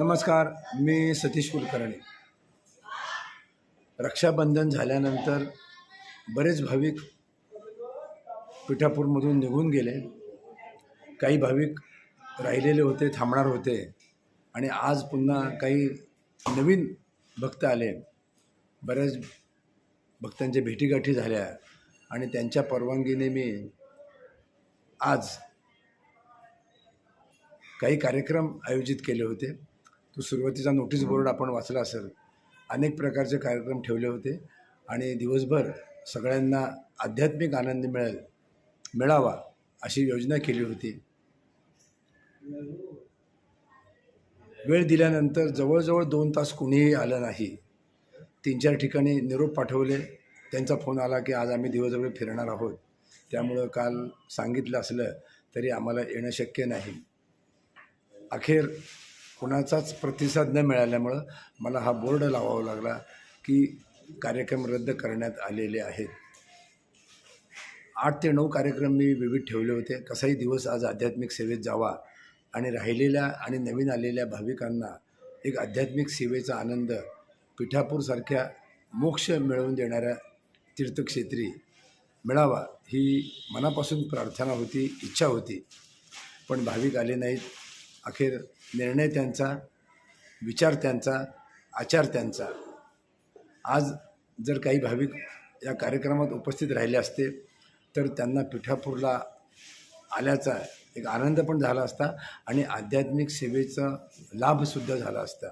नमस्कार मी सतीश कुलकर्णी. रक्षाबंधन झाल्यानंतर बरेच भाविक पिठापूरमधून निघून गेले. काही भाविक राहिलेले होते थांबणार होते आणि आज पुन्हा काही नवीन भक्त आले. बऱ्याच भक्तांच्या भेटीगाठी झाल्या आणि त्यांच्या परवानगीने मी आज काही कार्यक्रम आयोजित केले होते. तो सुरुवातीचा नोटीस बोर्ड आपण वाचला असेल अनेक प्रकारचे कार्यक्रम ठेवले होते आणि दिवसभर सगळ्यांना आध्यात्मिक आनंद मिळेल मिळावा अशी योजना केली होती. वेळ दिल्यानंतर जवळजवळ दोन तास कुणीही आलं नाही. तीन चार ठिकाणी निरोप पाठवले. त्यांचा फोन आला की आज आम्ही दिवसभर फिरणार आहोत. त्यामुळं काल सांगितलं असलं तरी आम्हाला येणं शक्य नाही. अखेर कुणाचाच प्रतिसाद न मिळाल्यामुळं मला हा बोर्ड लावावा लागला की कार्यक्रम रद्द करण्यात आलेले आहेत. आठ ते नऊ कार्यक्रम मी विविध ठेवले होते. कसाही दिवस आज आध्यात्मिक सेवेत जावा आणि राहिलेल्या आणि नवीन आलेल्या भाविकांना एक आध्यात्मिक सेवेचा आनंद पिठापूरसारख्या मोक्ष मिळवून देणाऱ्या तीर्थक्षेत्री मिळावा ही मनापासून प्रार्थना होती इच्छा होती. पण भाविक आले नाहीत. अखेर निर्णय त्यांचा विचार त्यांचा आचार त्यांचा. आज जर काही भाविक या कार्यक्रमात उपस्थित राहिले असते तर त्यांना पिठापूरला आल्याचा एक आनंद पण झाला असता आणि आध्यात्मिक सेवेचा लाभसुद्धा झाला असता.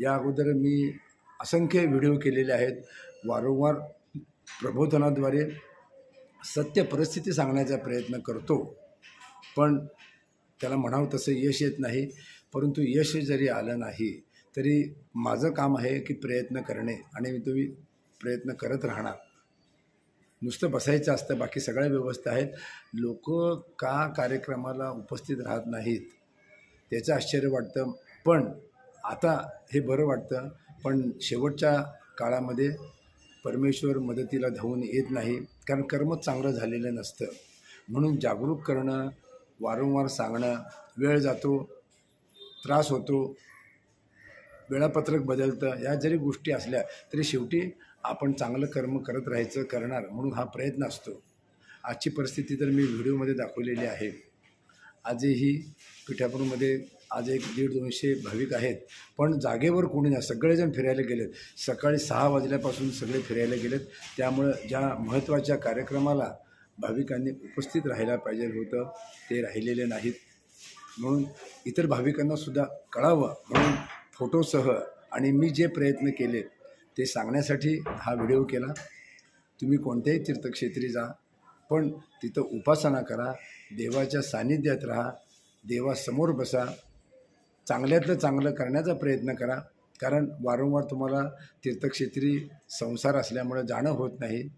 या अगोदर मी असंख्य व्हिडिओ केलेले आहेत. वारंवार प्रबोधनाद्वारे सत्य परिस्थिती सांगण्याचा प्रयत्न करतो. पण त्याला म्हणावं तसं यश येत नाही. परंतु यश जरी आलं नाही तरी माझं काम आहे की प्रयत्न करणे आणि मी तुम्ही प्रयत्न करत राहणार. नुसतं बसायचं असतं बाकी सगळ्या व्यवस्था आहेत. लोक का कार्यक्रमाला उपस्थित राहत नाहीत? त्याचं आश्चर्य वाटतं. पण आता हे बरं वाटतं. पण शेवटच्या काळामध्ये परमेश्वर मदतीला धावून येत नाही. कारण कर्मच चांगलं झालेलं नसतं. म्हणून जागरूक करणं वारंवार सांगणं वेळ जातो त्रास होतो वेळापत्रक बदलतं या जरी गोष्टी असल्या तरी शेवटी आपण चांगलं कर्म करत राहायचं करणार म्हणून हा प्रयत्न असतो. आजची परिस्थिती तर मी व्हिडिओमध्ये दाखवलेली आहे. आजही पिठापूरमध्ये आज एक दीड दोनशे भाविक आहेत. पण जागेवर कोणी नाही. सगळेजण फिरायला गेलेत. सकाळी सहा वाजल्यापासून सगळे फिरायला गेलेत. त्यामुळं ज्या महत्त्वाच्या कार्यक्रमाला भाविकांनी उपस्थित राहायला पाहिजे होतं. ते राहिलेले नाहीत. म्हणून इतर भाविकांनासुद्धा कळावं म्हणून फोटोसह आणि मी जे प्रयत्न केले ते सांगण्यासाठी हा व्हिडिओ केला. तुम्ही कोणत्याही तीर्थक्षेत्री जा पण तिथं उपासना करा देवाच्या सान्निध्यात राहा देवासमोर बसा चांगल्यातलं चांगलं करण्याचा प्रयत्न करा. कारण वारंवार तुम्हाला तीर्थक्षेत्री संसार असल्यामुळं जाणं होत नाही.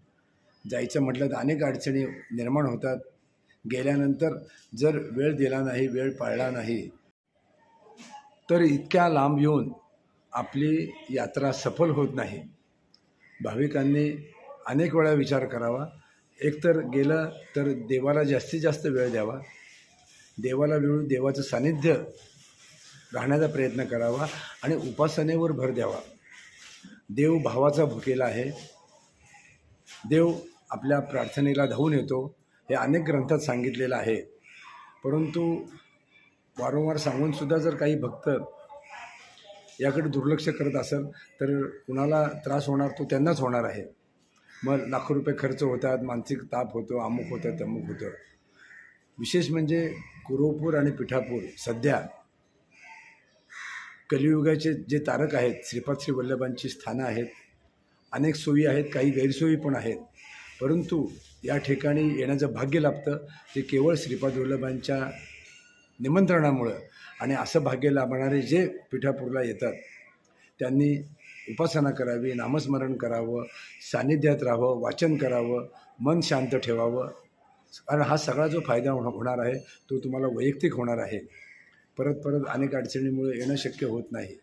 जायचं म्हटलं तर अनेक अडचणी निर्माण होतात. गेल्यानंतर जर वेळ दिला नाही वेळ पाळला नाही तर इतक्या लांब येऊन आपली यात्रा सफल होत नाही. भाविकांनी अनेक वेळा विचार करावा. एकतर गेलं तर देवाला जास्तीत जास्त वेळ द्यावा. देवाला वेळ देवाचं सानिध्य राहण्याचा प्रयत्न करावा आणि उपासनेवर भर द्यावा. देव भावाचा भुकेला आहे. देव आपल्या प्रार्थनेला धावून येतो हे अनेक ग्रंथात सांगितलेलं आहे. परंतु वारंवार सांगूनसुद्धा जर काही भक्त याकडे दुर्लक्ष करत असेल तर कुणाला त्रास होणार तो त्यांनाच होणार आहे. मग लाखो रुपये खर्च होतात मानसिक ताप होतो अमुक होतं तमुक होतं. विशेष म्हणजे कुरोपूर आणि पिठापूर सध्या कलियुगाचे जे तारक आहेत श्रीपाद श्री वल्लभांची स्थानं आहेत अनेक सोयी आहेत काही गैरसोयी पण आहेत. परंतु या ठिकाणी येण्याचं भाग्य लाभतं ते केवळ श्रीपाद वल्लभांच्या निमंत्रणामुळं आणि असं भाग्य लाभणारे जे पिठापूरला येतात त्यांनी उपासना करावी नामस्मरण करावं सान्निध्यात राहावं वाचन करावं मन शांत ठेवावं. कारण हा सगळा जो फायदा होणार आहे तो तुम्हाला वैयक्तिक होणार आहे. परत परत अनेक अडचणीमुळे येणं शक्य होत नाही.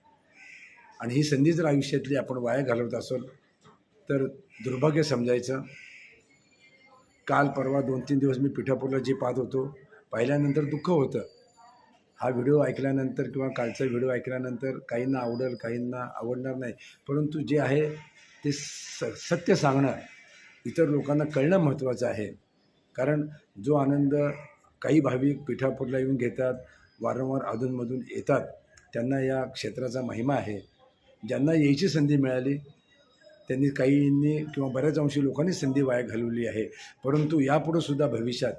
आणि ही संधी जर आयुष्यातली आपण वाया घालवत असेल तर दुर्भाग्य समजायचं. काल परवा दोन तीन दिवस मी पिठापूरला जे पाहत होतो पाहिल्यानंतर दुःख होतं. हा व्हिडिओ ऐकल्यानंतर किंवा कालचा व्हिडिओ ऐकल्यानंतर काहींना आवडेल काहींना आवडणार नाही. परंतु जे आहे ते स सत्य सांगणं इतर लोकांना कळणं महत्त्वाचं आहे. कारण जो आनंद काही भाविक पिठापूरला येऊन घेतात वारंवार अधूनमधून येतात त्यांना या क्षेत्राचा महिमा आहे. ज्यांना यायची संधी मिळाली त्यांनी काहींनी किंवा बऱ्याच अंशी लोकांनी संधी वाया घालवली आहे. परंतु यापुढं सुद्धा भविष्यात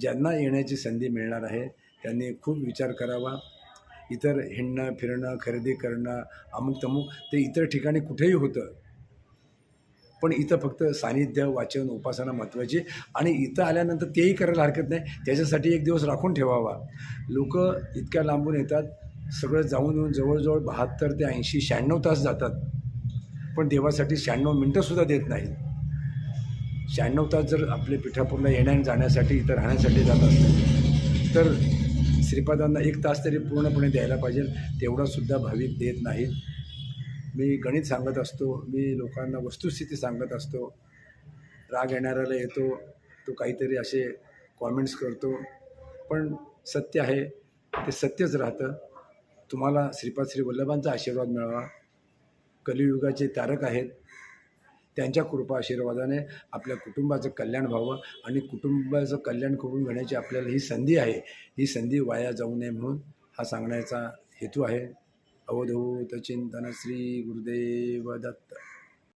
ज्यांना येण्याची संधी मिळणार आहे त्यांनी खूप विचार करावा. इतर हिंडणं फिरणं खरेदी करणं अमुक तमुक ते इतर ठिकाणी कुठेही होतं. पण इथं फक्त सानिध्य वाचन उपासना महत्त्वाची आणि इथं आल्यानंतर तेही करायला हरकत नाही. त्याच्यासाठी एक दिवस राखून ठेवावा. लोक इतक्या लांबून येतात. सगळं जाऊन येऊन जवळजवळ बहात्तर ते ऐंशी शहाण्णव तास जातात. पण देवासाठी शहाण्णव मिनटंसुद्धा देत नाहीत. शहाण्णव तास जर आपले पिठापूरला येण्या जाण्यासाठी इथं राहण्यासाठी जात असतील तर श्रीपादांना एक तास तरी पूर्णपणे द्यायला पाहिजे. तेवढासुद्धा भाविक देत नाहीत. मी गणित सांगत असतो मी लोकांना वस्तुस्थिती सांगत असतो. राग येणाऱ्याला येतो तो काहीतरी असे कॉमेंट्स करतो. पण सत्य आहे ते सत्यच राहतं. तुम्हाला श्रीपाद श्री वल्लभांचा आशीर्वाद मिळावा. कलियुगाचे तारक आहेत. त्यांच्या कृपा आशीर्वादाने आपल्या कुटुंबाचं कल्याण व्हावं आणि कुटुंबाचं कल्याण करून घेण्याची आपल्याला ही संधी आहे. ही संधी वाया जाऊ नये म्हणून हा सांगण्याचा हेतू आहे. अवधूत चिंतन श्री गुरुदेव दत्त.